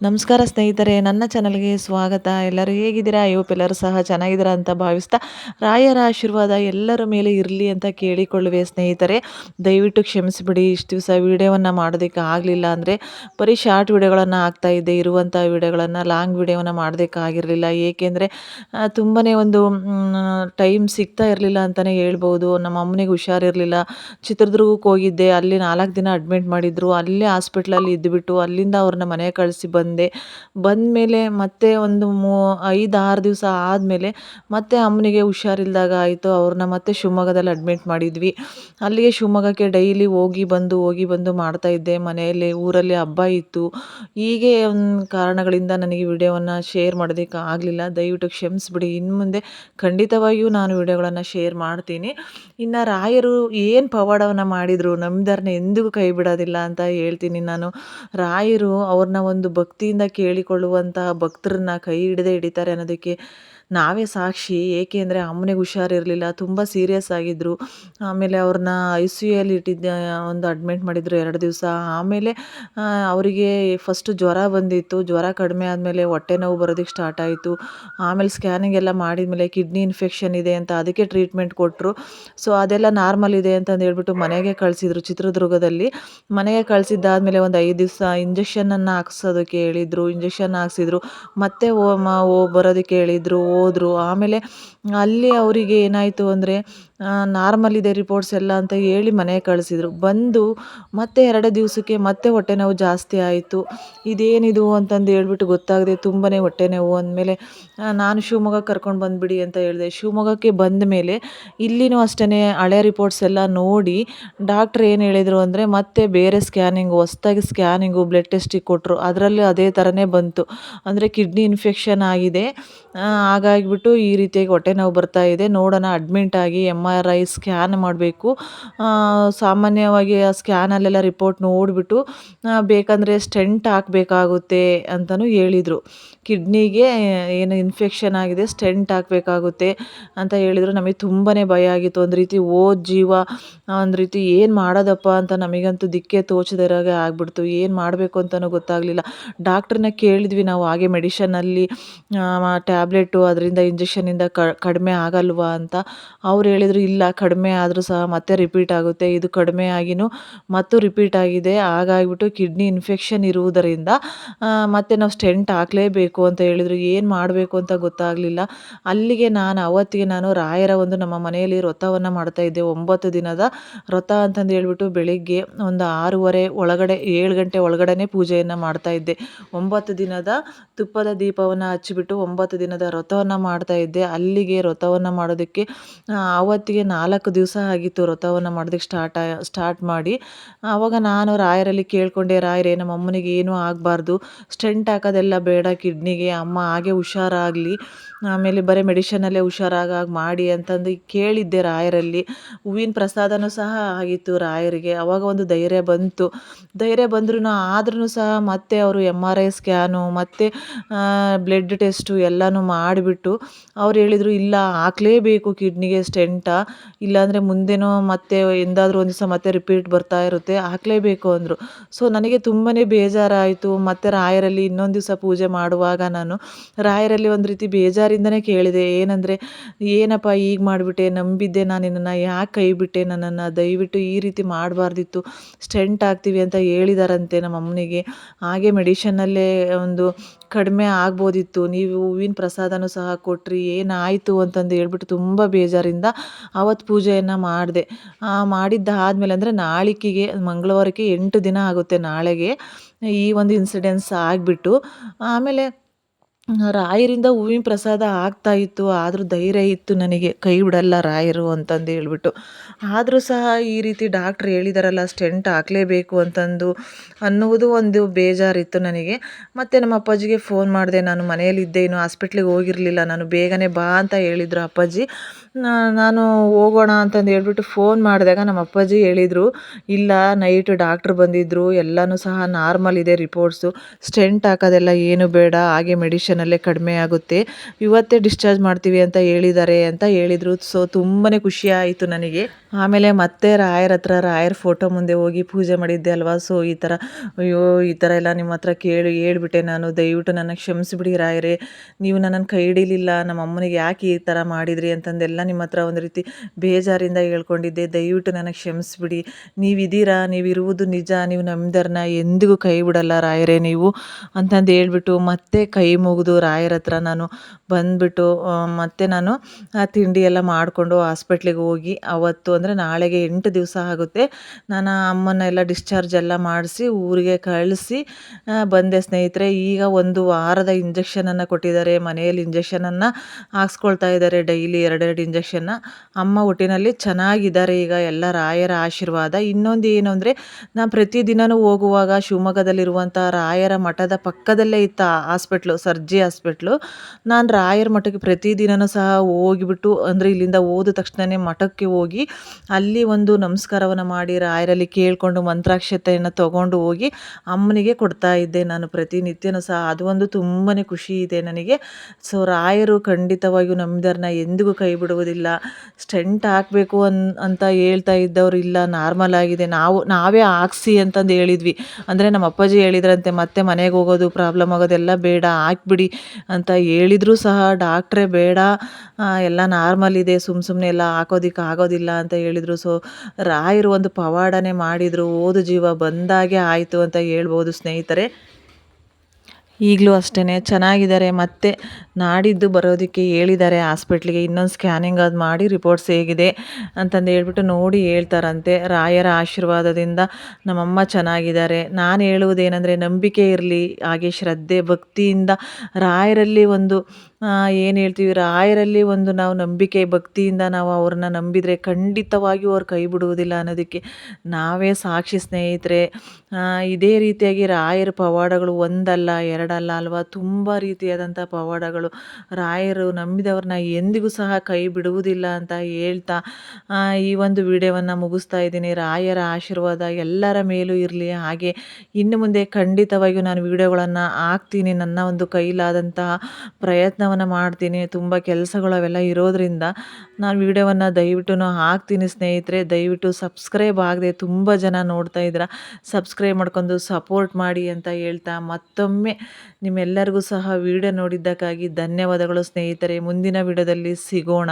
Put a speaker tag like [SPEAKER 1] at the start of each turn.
[SPEAKER 1] ನಮಸ್ಕಾರ ಸ್ನೇಹಿತರೆ, ನನ್ನ ಚಾನಲ್ಗೆ ಸ್ವಾಗತ. ಎಲ್ಲರೂ ಹೇಗಿದ್ದೀರಾ? ಎಲ್ಲರೂ ಸಹ ಚೆನ್ನಾಗಿದ್ದೀರಾ ಅಂತ ಭಾವಿಸ್ತಾ ರಾಯರ ಆಶೀರ್ವಾದ ಎಲ್ಲರ ಮೇಲೆ ಇರಲಿ ಅಂತ ಕೇಳಿಕೊಳ್ಳುವೆ ಸ್ನೇಹಿತರೆ. ದಯವಿಟ್ಟು ಕ್ಷಮಿಸಿಬಿಡಿ. ಇಷ್ಟು ದಿವಸ ವೀಡಿಯೋವನ್ನು ಮಾಡೋದಕ್ಕೆ ಆಗಲಿಲ್ಲ ಅಂದರೆ ಬರೀ ಶಾರ್ಟ್ ವೀಡಿಯೋಗಳನ್ನು ಇದ್ದೆ ಇರುವಂಥ ವೀಡಿಯೋಗಳನ್ನು ಲಾಂಗ್ ವೀಡಿಯೋವನ್ನು ಮಾಡೋದಕ್ಕಾಗಿರಲಿಲ್ಲ ಏಕೆಂದರೆ ತುಂಬಾ ಒಂದು ಟೈಮ್ ಸಿಗ್ತಾ ಇರಲಿಲ್ಲ ಅಂತಲೇ ಹೇಳ್ಬೋದು. ನಮ್ಮ ಅಮ್ಮನಿಗೆ ಹುಷಾರಿರಲಿಲ್ಲ. ಚಿತ್ರದುರ್ಗಕ್ಕೆ ಹೋಗಿದ್ದೆ. ಅಲ್ಲಿ ನಾಲ್ಕು ದಿನ ಅಡ್ಮಿಟ್ ಮಾಡಿದ್ರು. ಅಲ್ಲೇ ಹಾಸ್ಪಿಟ್ಲಲ್ಲಿ ಇದ್ದುಬಿಟ್ಟು ಅಲ್ಲಿಂದ ಅವ್ರನ್ನ ಮನೆಗೆ ಕಳಿಸಿ ಬಂದು ಬಂದೆ. ಬಂದಮೇಲೆ ಮತ್ತೆ ಒಂದು ಮೂ ಐದು ಆರು ದಿವಸ ಆದಮೇಲೆ ಮತ್ತೆ ಅಮ್ಮನಿಗೆ ಹುಷಾರಿಲ್ದಾಗ ಆಯಿತು. ಅವ್ರನ್ನ ಮತ್ತೆ ಶಿವಮೊಗ್ಗದಲ್ಲಿ ಅಡ್ಮಿಟ್ ಮಾಡಿದ್ವಿ. ಅಲ್ಲಿಗೆ ಶಿವಮೊಗ್ಗಕ್ಕೆ ಡೈಲಿ ಹೋಗಿ ಬಂದು ಹೋಗಿ ಬಂದು ಮಾಡ್ತಾಯಿದ್ದೆ ಮನೆಯಲ್ಲಿ, ಊರಲ್ಲಿ ಹಬ್ಬ ಇತ್ತು. ಹೀಗೆ ಒಂದು ಕಾರಣಗಳಿಂದ ನನಗೆ ವಿಡಿಯೋವನ್ನು ಶೇರ್ ಮಾಡೋದಕ್ಕೆ ಆಗಲಿಲ್ಲ. ದಯವಿಟ್ಟು ಕ್ಷಮಿಸ್ಬಿಡಿ. ಇನ್ನು ಮುಂದೆ ಖಂಡಿತವಾಗಿಯೂ ನಾನು ವಿಡಿಯೋಗಳನ್ನು ಶೇರ್ ಮಾಡ್ತೀನಿ. ಇನ್ನು ರಾಯರು ಏನು ಪವಾಡವನ್ನು ಮಾಡಿದರು ನಮ್ದರ್ನ ಎಂದಿಗೂ ಕೈ ಬಿಡೋದಿಲ್ಲ ಅಂತ ಹೇಳ್ತೀನಿ ನಾನು. ರಾಯರು ಅವ್ರನ್ನ ಒಂದು ಭಕ್ತಿ ಭಕ್ತಿಯಿಂದ ಕೇಳಿಕೊಳ್ಳುವಂತಹ ಭಕ್ತರನ್ನ ಕೈ ಹಿಡಿದೇ ಹಿಡಿತಾರೆ ಅನ್ನೋದಕ್ಕೆ ನಾವೇ ಸಾಕ್ಷಿ, ಏಕೆ ಅಂದರೆ ಅಮ್ಮನಿಗೆ ಹುಷಾರಿರಲಿಲ್ಲ, ತುಂಬ ಸೀರಿಯಸ್ ಆಗಿದ್ದರು ಆಮೇಲೆ ಅವ್ರನ್ನ ಐ ಸಿ ಯುಯಲ್ಲಿ ಇಟ್ಟಿದ್ದ, ಒಂದು ಅಡ್ಮಿಟ್ ಮಾಡಿದರು ಎರಡು ದಿವಸ. ಆಮೇಲೆ ಅವರಿಗೆ ಫಸ್ಟು ಜ್ವರ ಬಂದಿತ್ತು. ಜ್ವರ ಕಡಿಮೆ ಆದಮೇಲೆ ಹೊಟ್ಟೆ ನೋವು ಬರೋದಕ್ಕೆ ಸ್ಟಾರ್ಟ್ ಆಯಿತು. ಆಮೇಲೆ ಸ್ಕ್ಯಾನಿಂಗ್ ಎಲ್ಲ ಮಾಡಿದ ಮೇಲೆ ಕಿಡ್ನಿ ಇನ್ಫೆಕ್ಷನ್ ಇದೆ ಅಂತ ಅದಕ್ಕೆ ಟ್ರೀಟ್ಮೆಂಟ್ ಕೊಟ್ಟರು ಸೊ ಅದೆಲ್ಲ ನಾರ್ಮಲ್ ಇದೆ ಅಂತಂದು ಹೇಳ್ಬಿಟ್ಟು ಮನೆಗೆ ಕಳಿಸಿದ್ರು ಚಿತ್ರದುರ್ಗದಲ್ಲಿ. ಮನೆಗೆ ಕಳಿಸಿದ್ದಾದಮೇಲೆ ಒಂದು ಐದು ದಿವಸ ಇಂಜೆಕ್ಷನನ್ನು ಹಾಕ್ಸೋದಕ್ಕೆ ಹೇಳಿದರು ಇಂಜೆಕ್ಷನ್ ಹಾಕ್ಸಿದ್ರು. ಮತ್ತೆ ಓ, ಮ, ಓ ಬರೋದಕ್ಕೆ ಹೇಳಿದರು. ಹೋದ್ರು. ಆಮೇಲೆ ಅಲ್ಲಿ ಅವರಿಗೆ ಏನಾಯಿತು ಅಂದರೆ ನಾರ್ಮಲ್ ಇದೆ ರಿಪೋರ್ಟ್ಸ್ ಎಲ್ಲ ಅಂತ ಹೇಳಿ ಮನೆಗೆ ಕಳಿಸಿದ್ರು. ಬಂದು ಮತ್ತೆ ಎರಡು ದಿವಸಕ್ಕೆ ಮತ್ತೆ ಹೊಟ್ಟೆ ನೋವು ಜಾಸ್ತಿ ಆಯಿತು. ಇದೇನಿದು ಅಂತಂದು ಹೇಳ್ಬಿಟ್ಟು ಗೊತ್ತಾಗದೆ ತುಂಬಾ ಹೊಟ್ಟೆ ನೋವು ಅಂದಮೇಲೆ ನಾನು ಶಿವಮೊಗ್ಗ ಕರ್ಕೊಂಡು ಬಂದುಬಿಡಿ ಅಂತ ಹೇಳಿದೆ. ಶಿವಮೊಗ್ಗಕ್ಕೆ ಬಂದ ಮೇಲೆ ಇಲ್ಲಿನೂ ಅಷ್ಟೇ ಹಳೆ ರಿಪೋರ್ಟ್ಸ್ ಎಲ್ಲ ನೋಡಿ ಡಾಕ್ಟ್ರ್ ಏನು ಹೇಳಿದರು ಅಂದರೆ ಮತ್ತೆ ಬೇರೆ ಸ್ಕ್ಯಾನಿಂಗು ಹೊಸ್ದಾಗಿ ಸ್ಕ್ಯಾನಿಂಗು ಬ್ಲಡ್ ಟೆಸ್ಟಿಗೆ ಕೊಟ್ಟರು ಅದರಲ್ಲಿ ಅದೇ ಥರನೇ ಬಂತು. ಅಂದರೆ ಕಿಡ್ನಿ ಇನ್ಫೆಕ್ಷನ್ ಆಗಿದೆ. ಹಾಗಾಗಿಬಿಟ್ಟು ಈ ರೀತಿಯಾಗಿ ಹೊಟ್ಟೆ ನೋವು ಬರ್ತಾ ಇದೆ. ನೋಡೋಣ ಅಡ್ಮಿಂಟ್ ಆಗಿ ಎಂ ಆರ್ ಐ ಸ್ಕ್ಯಾನ್ ಮಾಡಬೇಕು. ಸಾಮಾನ್ಯವಾಗಿ ಆ ಸ್ಕ್ಯಾನಲ್ಲೆಲ್ಲ ರಿಪೋರ್ಟ್ ನೋಡಿಬಿಟ್ಟು ಬೇಕಂದರೆ ಸ್ಟೆಂಟ್ ಹಾಕಬೇಕಾಗುತ್ತೆ ಅಂತಲೂ ಹೇಳಿದರು. ಕಿಡ್ನಿಗೆ ಏನು ಇನ್ಫೆಕ್ಷನ್ ಆಗಿದೆ ಸ್ಟೆಂಟ್ ಹಾಕಬೇಕಾಗುತ್ತೆ ಅಂತ ಹೇಳಿದರು. ನಮಗೆ ತುಂಬಾ ಭಯ ಆಗಿತ್ತು. ಒಂದು ರೀತಿ ಓ ಜೀವ, ಒಂದು ರೀತಿ ಏನು ಮಾಡೋದಪ್ಪ ಅಂತ ನಮಗಂತೂ ದಿಕ್ಕೆ ತೋಚದಿರಾಗೆ ಆಗ್ಬಿಡ್ತು. ಏನು ಮಾಡಬೇಕು ಅಂತಲೂ ಗೊತ್ತಾಗಲಿಲ್ಲ. ಡಾಕ್ಟ್ರನ್ನ ಕೇಳಿದ್ವಿ ನಾವು ಹಾಗೆ ಮೆಡಿಷನಲ್ಲಿ ಟ್ಯಾಬ್ಲೆಟು ಅದರಿಂದ ಇಂಜೆಕ್ಷನಿಂದ ಕಡಿಮೆ ಆಗಲ್ವಾ ಅಂತ. ಅವ್ರು ಹೇಳಿದರು ಇಲ್ಲ, ಕಡಿಮೆ ಆದರೂ ಸಹ ಮತ್ತೆ ರಿಪೀಟ್ ಆಗುತ್ತೆ. ಇದು ಕಡಿಮೆ ಆಗಿನೂ ಮತ್ತು ರಿಪೀಟ್ ಆಗಿದೆ. ಹಾಗಾಗಿಬಿಟ್ಟು ಕಿಡ್ನಿ ಇನ್ಫೆಕ್ಷನ್ ಇರುವುದರಿಂದ ಮತ್ತೆ ನಾವು ಸ್ಟೆಂಟ್ ಹಾಕಲೇಬೇಕು ಅಂತ ಹೇಳಿದರು. ಏನು ಮಾಡಬೇಕು ಅಂತ ಗೊತ್ತಾಗಲಿಲ್ಲ. ಅಲ್ಲಿಗೆ ನಾನು, ಅವತ್ತಿಗೆ ನಾನು ರಾಯರ ಒಂದು ನಮ್ಮ ಮನೆಯಲ್ಲಿ ವ್ರತವನ್ನು ಮಾಡ್ತಾಯಿದ್ದೆ ಒಂಬತ್ತು ದಿನದ ವ್ರತ ಅಂತಂದು ಹೇಳ್ಬಿಟ್ಟು ಬೆಳಿಗ್ಗೆ ಒಂದು ಆರೂವರೆ ಒಳಗಡೆ, ಏಳು ಗಂಟೆ ಒಳಗಡೆ ಪೂಜೆಯನ್ನು ಮಾಡ್ತಾಯಿದ್ದೆ ಒಂಬತ್ತು ದಿನದ ತುಪ್ಪದ ದೀಪವನ್ನು ಹಚ್ಚಿಬಿಟ್ಟು ಒಂಬತ್ತು ದಿನದ ವ್ರತವನ್ನು ಮಾಡ್ತಾಯಿದ್ದೆ ಅಲ್ಲಿಗೆ ವ್ರತವನ್ನು ಮಾಡೋದಕ್ಕೆ ಆವತ್ತಿಗೆ ನಾಲ್ಕು ದಿವಸ ಆಗಿತ್ತು ವ್ರತವನ್ನು ಮಾಡೋದಕ್ಕೆ ಸ್ಟಾರ್ಟ್ ಸ್ಟಾರ್ಟ್ ಮಾಡಿ. ಆವಾಗ ನಾನು ರಾಯರಲ್ಲಿ ಕೇಳಿಕೊಂಡೆ, ರಾಯರೇ ನಮ್ಮ ಅಮ್ಮನಿಗೆ ಏನೂ ಆಗಬಾರ್ದು. ಸ್ಟೆಂಟ್ ಹಾಕೋದೆಲ್ಲ ಬೇಡ ಕಿಡ್ನಿಗೆ, ಅಮ್ಮ ಹಾಗೆ ಹುಷಾರಾಗಲಿ, ಆಮೇಲೆ ಬರೀ ಮೆಡಿಷನಲ್ಲೇ ಹುಷಾರಾಗ ಮಾಡಿ ಅಂತಂದು ಕೇಳಿದ್ದೆ ರಾಯರಲ್ಲಿ. ಹೂವಿನ ಪ್ರಸಾದನೂ ಸಹ ಆಗಿತ್ತು ರಾಯರಿಗೆ. ಆವಾಗ ಒಂದು ಧೈರ್ಯ ಬಂತು. ಧೈರ್ಯ ಬಂದ್ರೂ ಆದ್ರೂ ಸಹ ಮತ್ತೆ ಅವರು ಎಂ ಆರ್ ಐ ಸ್ಕ್ಯಾನು ಮತ್ತು ಬ್ಲಡ್ ಟೆಸ್ಟು ಎಲ್ಲನೂ ಮಾಡಿಬಿಟ್ಟು ಅವ್ರು ಹೇಳಿದರು, ಇಲ್ಲ, ಹಾಕ್ಲೇಬೇಕು ಕಿಡ್ನಿಗೆ ಸ್ಟೆಂಟ. ಇಲ್ಲಾಂದರೆ ಮುಂದೇನೋ ಮತ್ತೆ ಎಂದಾದರೂ ಒಂದು ದಿವಸ ಮತ್ತೆ ರಿಪೀಟ್ ಬರ್ತಾ ಇರುತ್ತೆ, ಹಾಕಲೇಬೇಕು ಅಂದರು. ಸೊ ನನಗೆ ತುಂಬಾ ಬೇಜಾರಾಯಿತು. ಮತ್ತು ರಾಯರಲ್ಲಿ ಇನ್ನೊಂದು ದಿವಸ ಪೂಜೆ ಮಾಡುವಾಗ ನಾನು ರಾಯರಲ್ಲಿ ಒಂದು ರೀತಿ ಬೇಜಾರಿಂದನೇ ಕೇಳಿದೆ. ಏನಂದರೆ, ಏನಪ್ಪ ಈಗ ಮಾಡಿಬಿಟ್ಟೆ? ನಂಬಿದ್ದೆ ನಾನು ನಿನ್ನನ್ನು. ಯಾಕೆ ಕೈ ಬಿಟ್ಟೆ ನನ್ನನ್ನು? ದಯವಿಟ್ಟು ಈ ರೀತಿ ಮಾಡಬಾರ್ದಿತ್ತು. ಸ್ಟೆಂಟ್ ಆಗ್ತೀವಿ ಅಂತ ಹೇಳಿದಾರಂತೆ ನಮ್ಮ ಅಮ್ಮನಿಗೆ. ಹಾಗೆ ಮೆಡಿಷನ್ನಲ್ಲೇ ಒಂದು ಕಡಿಮೆ ಆಗ್ಬೋದಿತ್ತು. ನೀವು ಹೂವಿನ ಪ್ರಸಾದನೂ ಸಹ ಕೊಟ್ರಿ. ಏನಾಯಿತು? ಅಂತಂದು ಹೇಳ್ಬಿಟ್ಟು ತುಂಬ ಬೇಜಾರಿಂದ ಆವತ್ತು ಪೂಜೆಯನ್ನು ಮಾಡಿದೆ. ಮಾಡಿದ್ದಾದಮೇಲೆ ಅಂದರೆ ನಾಳಿಕೆಗೆ, ಮಂಗಳವಾರಕ್ಕೆ ಎಂಟು ದಿನ ಆಗುತ್ತೆ ನಾಳೆಗೆ. ಈ ಒಂದು ಇನ್ಸಿಡೆನ್ಸ್ ಆಗಿಬಿಟ್ಟು, ಆಮೇಲೆ ರಾಯರಿಂದ ಹೂವಿನ ಪ್ರಸಾದ ಆಗ್ತಾ ಇತ್ತು, ಆದರೂ ಧೈರ್ಯ ಇತ್ತು ನನಗೆ. ಕೈ ಬಿಡಲ್ಲ ರಾಯರು ಅಂತಂದು ಹೇಳ್ಬಿಟ್ಟು. ಆದರೂ ಸಹ ಈ ರೀತಿ ಡಾಕ್ಟ್ರ್ ಹೇಳಿದಾರಲ್ಲ, ಸ್ಟೆಂಟ್ ಹಾಕಲೇಬೇಕು ಅಂತಂದು ಅನ್ನುವುದು ಒಂದು ಬೇಜಾರಿತ್ತು ನನಗೆ. ಮತ್ತು ನಮ್ಮ ಅಪ್ಪಾಜಿಗೆ ಫೋನ್ ಮಾಡಿದೆ, ನಾನು ಮನೆಯಲ್ಲಿದ್ದೆ ಇನ್ನು ಹಾಸ್ಪಿಟ್ಲಿಗೆ ಹೋಗಿರಲಿಲ್ಲ, ನಾನು ಬೇಗನೆ ಬಾ ಅಂತ ಹೇಳಿದರು ಅಪ್ಪಾಜಿ. ನಾನು ಹೋಗೋಣ ಅಂತಂದು ಹೇಳ್ಬಿಟ್ಟು ಫೋನ್ ಮಾಡಿದಾಗ ನಮ್ಮ ಅಪ್ಪಾಜಿ ಹೇಳಿದರು, ಇಲ್ಲ, ನೈಟ್ ಡಾಕ್ಟ್ರ್ ಬಂದಿದ್ದರು ಎಲ್ಲನೂ ಸಹ ನಾರ್ಮಲ್ ಇದೆ ರಿಪೋರ್ಟ್ಸು. ಸ್ಟೆಂಟ್ ಹಾಕೋದೆಲ್ಲ ಏನು ಬೇಡ, ಹಾಗೆ ಮೆಡಿಷನ್ ಇಂಜೆಕ್ಷನಲ್ಲೇ ಕಡಿಮೆ ಆಗುತ್ತೆ. ಇವತ್ತೇ ಡಿಸ್ಚಾರ್ಜ್ ಮಾಡ್ತೀವಿ ಅಂತ ಹೇಳಿದ್ದಾರೆ ಅಂತ ಹೇಳಿದರು. ಸೊ ತುಂಬಾ ಖುಷಿ ಆಯಿತು ನನಗೆ. ಆಮೇಲೆ ಮತ್ತೆ ರಾಯರ ಹತ್ರ ರಾಯರ ಫೋಟೋ ಮುಂದೆ ಹೋಗಿ ಪೂಜೆ ಮಾಡಿದ್ದೆ ಅಲ್ವಾ? ಸೊ ಈ ಥರ, ಅಯ್ಯೋ, ಈ ಥರ ಎಲ್ಲ ನಿಮ್ಮ ಹತ್ರ ಕೇಳಿ ಹೇಳ್ಬಿಟ್ಟೆ ನಾನು. ದಯವಿಟ್ಟು ನನಗೆ ಕ್ಷಮಿಸಿಬಿಡಿ ರಾಯರೇ. ನೀವು ನನ್ನನ್ನು ಕೈ ಹಿಡಿಲಿಲ್ಲ. ನಮ್ಮ ಅಮ್ಮನಿಗೆ ಯಾಕೆ ಈ ಥರ ಮಾಡಿದ್ರಿ ಅಂತಂದೆಲ್ಲ ನಿಮ್ಮ ಹತ್ರ ಒಂದು ರೀತಿ ಬೇಜಾರಿಂದ ಹೇಳ್ಕೊಂಡಿದ್ದೆ. ದಯವಿಟ್ಟು ನನಗೆ ಕ್ಷಮಿಸ್ಬಿಡಿ. ನೀವಿದ್ದೀರಾ? ನೀವಿರುವುದು ನಿಜ. ನೀವು ನಮ್ಮದರನ್ನ ಎಂದಿಗೂ ಕೈ ಬಿಡಲ್ಲ ರಾಯರೇ ನೀವು ಅಂತಂದು ಹೇಳ್ಬಿಟ್ಟು ಮತ್ತೆ ಕೈ ಮುಗಿದು ರಾಯರ ಹತ್ರ ನಾನು ಬಂದುಬಿಟ್ಟು ಮತ್ತೆ ನಾನು ಆ ತಿಂಡಿ ಎಲ್ಲ ಮಾಡಿಕೊಂಡು ಹಾಸ್ಪಿಟ್ಲಿಗೆ ಹೋಗಿ ಅವತ್ತು ಅಂದರೆ ನಾಳೆಗೆ ಎಂಟು ದಿವಸ ಆಗುತ್ತೆ. ನಾನು ಅಮ್ಮನ ಎಲ್ಲ ಡಿಸ್ಚಾರ್ಜ್ ಎಲ್ಲ ಮಾಡಿಸಿ ಊರಿಗೆ ಕಳಿಸಿ ಬಂದೆ ಸ್ನೇಹಿತರೆ. ಈಗ ಒಂದು ವಾರದ ಇಂಜೆಕ್ಷನನ್ನು ಕೊಟ್ಟಿದ್ದಾರೆ. ಮನೆಯಲ್ಲಿ ಇಂಜೆಕ್ಷನನ್ನು ಹಾಕ್ಸ್ಕೊಳ್ತಾ ಇದ್ದಾರೆ ಡೈಲಿ ಎರಡೆರಡು ಇಂಜೆಕ್ಷನ್ನ ಅಮ್ಮ ಒಟ್ಟಿನಲ್ಲಿ ಚೆನ್ನಾಗಿದ್ದಾರೆ ಈಗ ಎಲ್ಲ ರಾಯರ ಆಶೀರ್ವಾದ. ಇನ್ನೊಂದು ಏನು ಅಂದರೆ, ನಾನು ಪ್ರತಿದಿನವೂ ಹೋಗುವಾಗ ಶಿವಮೊಗ್ಗದಲ್ಲಿರುವಂಥ ರಾಯರ ಮಠದ ಪಕ್ಕದಲ್ಲೇ ಇತ್ತು ಹಾಸ್ಪಿಟ್ಲು, ಸರ್ಜಿ ಹಾಸ್ಪಿಟ್ಲು. ನಾನು ರಾಯರ ಮಠಕ್ಕೆ ಪ್ರತಿದಿನನೂ ಸಹ ಹೋಗಿಬಿಟ್ಟು, ಅಂದರೆ ಇಲ್ಲಿಂದ ಓದ ತಕ್ಷಣವೇ ಮಠಕ್ಕೆ ಹೋಗಿ, ಅಲ್ಲಿ ಒಂದು ನಮಸ್ಕಾರವನ್ನು ಮಾಡಿ ರಾಯರಲ್ಲಿ ಕೇಳಿಕೊಂಡು ಮಂತ್ರಾಕ್ಷತೆಯನ್ನು ತಗೊಂಡು ಹೋಗಿ ಅಮ್ಮನಿಗೆ ಕೊಡ್ತಾ ಇದ್ದೆ ನಾನು ಪ್ರತಿನಿತ್ಯನೂ ಸಹ. ಅದು ಒಂದು ತುಂಬಾ ಖುಷಿ ಇದೆ ನನಗೆ. ಸೊ ರಾಯರು ಖಂಡಿತವಾಗಿಯೂ ನಮ್ದರನ್ನ ಎಂದಿಗೂ ಕೈ ಬಿಡುವುದಿಲ್ಲ. ಸ್ಟೆಂಟ್ ಹಾಕಬೇಕು ಅನ್, ಅಂತ ಹೇಳ್ತಾ ಇದ್ದವರು ಇಲ್ಲ, ನಾರ್ಮಲ್ ಆಗಿದೆ. ನಾವು, ನಾವೇ ಹಾಕ್ಸಿ ಅಂತಂದು ಹೇಳಿದ್ವಿ. ಅಂದರೆ ನಮ್ಮ ಅಪ್ಪಾಜಿ ಹೇಳಿದ್ರಂತೆ, ಮತ್ತೆ ಮನೆಗೆ ಹೋಗೋದು, ಪ್ರಾಬ್ಲಮ್ ಆಗೋದೆಲ್ಲ ಬೇಡ, ಹಾಕ್ಬಿಡಿ. ಅಂತ ಹೇಳಿದ್ರು ಸಹ ಡಾಕ್ಟ್ರೇ ಬೇಡ. ಎಲ್ಲ ನಾರ್ಮಲ್ ಇದೆ ಸುಮ್ಮ ಸುಮ್ಮನೆ ಎಲ್ಲ ಹಾಕೋದಿಕ್ಕೆ ಆಗೋದಿಲ್ಲ ಅಂತ ಹೇಳಿದರು. ಸೊ ರಾಯರು ಒಂದು ಪವಾಡನೇ ಮಾಡಿದರು. ಓದು ಜೀವ ಬಂದಾಗೆ ಆಯಿತು ಅಂತ ಹೇಳ್ಬೋದು ಸ್ನೇಹಿತರೆ. ಈಗಲೂ ಅಷ್ಟೇ ಚೆನ್ನಾಗಿದ್ದಾರೆ. ಮತ್ತೆ ನಾಡಿದ್ದು ಬರೋದಕ್ಕೆ ಹೇಳಿದ್ದಾರೆ. ಹಾಸ್ಪಿಟ್ಲಿಗೆ ಇನ್ನೊಂದು ಸ್ಕ್ಯಾನಿಂಗ್ ಅದು ಮಾಡಿ ರಿಪೋರ್ಟ್ಸ್ ಹೇಗಿದೆ ಅಂತಂದು ಹೇಳ್ಬಿಟ್ಟು ನೋಡಿ ಹೇಳ್ತಾರಂತೆ. ರಾಯರ ಆಶೀರ್ವಾದದಿಂದ ನಮ್ಮಮ್ಮ ಚೆನ್ನಾಗಿದ್ದಾರೆ. ನಾನು ಹೇಳುವುದೇನೆಂದರೆ, ನಂಬಿಕೆ ಇರಲಿ, ಹಾಗೆ ಶ್ರದ್ಧೆ, ಭಕ್ತಿಯಿಂದ ರಾಯರಲ್ಲಿ ಒಂದು ಏನು ಹೇಳ್ತೀವಿ, ರಾಯರಲ್ಲಿ ಒಂದು ನಾವು ನಂಬಿಕೆ, ಭಕ್ತಿಯಿಂದ ನಾವು ಅವ್ರನ್ನ ನಂಬಿದರೆ ಖಂಡಿತವಾಗಿಯೂ ಅವ್ರು ಕೈ ಬಿಡುವುದಿಲ್ಲ ಅನ್ನೋದಕ್ಕೆ ನಾವೇ ಸಾಕ್ಷಿ ಸ್ನೇಹಿತರೆ. ಇದೇ ರೀತಿಯಾಗಿ ರಾಯರ ಪವಾಡಗಳು ಒಂದಲ್ಲ ಎರಡಲ್ಲ ಅಲ್ವಾ? ತುಂಬ ರೀತಿಯಾದಂಥ ಪವಾಡಗಳು. ರಾಯರು ನಂಬಿದವ್ರನ್ನ ಎಂದಿಗೂ ಸಹ ಕೈ ಬಿಡುವುದಿಲ್ಲ ಅಂತ ಹೇಳ್ತಾ ಈ ಒಂದು ವಿಡಿಯೋವನ್ನು ಮುಗಿಸ್ತಾ ಇದ್ದೀನಿ. ರಾಯರ ಆಶೀರ್ವಾದ ಎಲ್ಲರ ಮೇಲೂ ಇರಲಿ. ಹಾಗೆ ಇನ್ನು ಮುಂದೆ ಖಂಡಿತವಾಗಿಯೂ ನಾನು ವಿಡಿಯೋಗಳನ್ನು ಹಾಕ್ತೀನಿ. ನನ್ನ ಒಂದು ಕೈಲಾದಂತಹ ಪ್ರಯತ್ನವನ್ನು ಮಾಡ್ತೀನಿ. ತುಂಬ ಕೆಲಸಗಳು ಅವೆಲ್ಲ ಇರೋದರಿಂದ ನಾನು ವಿಡಿಯೋವನ್ನು ದಯವಿಟ್ಟು ಹಾಕ್ತೀನಿ ಸ್ನೇಹಿತರೆ. ದಯವಿಟ್ಟು ಸಬ್ಸ್ಕ್ರೈಬ್ ಆಗದೆ ತುಂಬ ಜನ ನೋಡ್ತಾ ಇದ್ದೀರಾ? ಸಬ್ಸ್ಕ್ರೈಬ್ ಮಾಡ್ಕೊಂಡು ಸಪೋರ್ಟ್ ಮಾಡಿ ಅಂತ ಹೇಳ್ತಾ ಮತ್ತೊಮ್ಮೆ ನಿಮ್ಮೆಲ್ಲರಿಗೂ ಸಹ ವಿಡಿಯೋ ನೋಡಿದ್ದಕ್ಕಾಗಿ ಧನ್ಯವಾದಗಳು ಸ್ನೇಹಿತರೆ. ಮುಂದಿನ ವಿಡಿಯೋದಲ್ಲಿ ಸಿಗೋಣ.